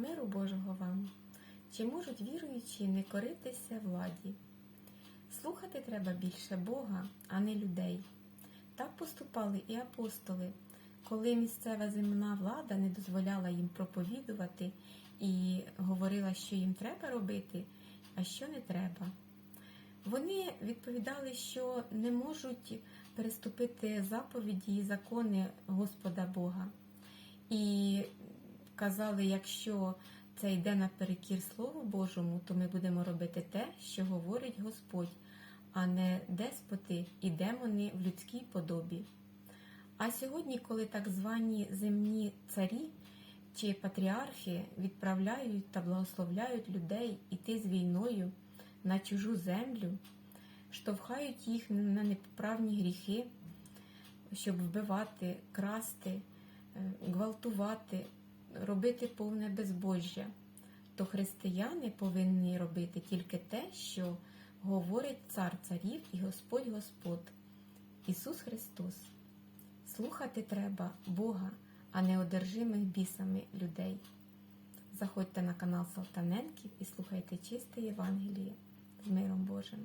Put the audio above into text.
Миру Божого вам! Чи можуть віруючі не коритися владі? Слухати треба більше Бога, а не людей. Так поступали і апостоли, коли місцева земна влада не дозволяла їм проповідувати і говорила, що їм треба робити, а що не треба. Вони відповідали, що не можуть переступити заповіді і закони Господа Бога. І казали, якщо це йде наперекір Слову Божому, то ми будемо робити те, що говорить Господь, а не деспоти і демони в людській подобі. А сьогодні, коли так звані земні царі чи патріархи відправляють та благословляють людей іти з війною на чужу землю, штовхають їх на непоправні гріхи, щоб вбивати, красти, е, гвалтувати, робити повне безбожжя, то християни повинні робити тільки те, що говорить Цар царів і Господь Господ, Ісус Христос. Слухати треба Бога, а не одержимих бісами людей. Заходьте на канал Салтаненків і слухайте чисте Євангеліє з миром Божим.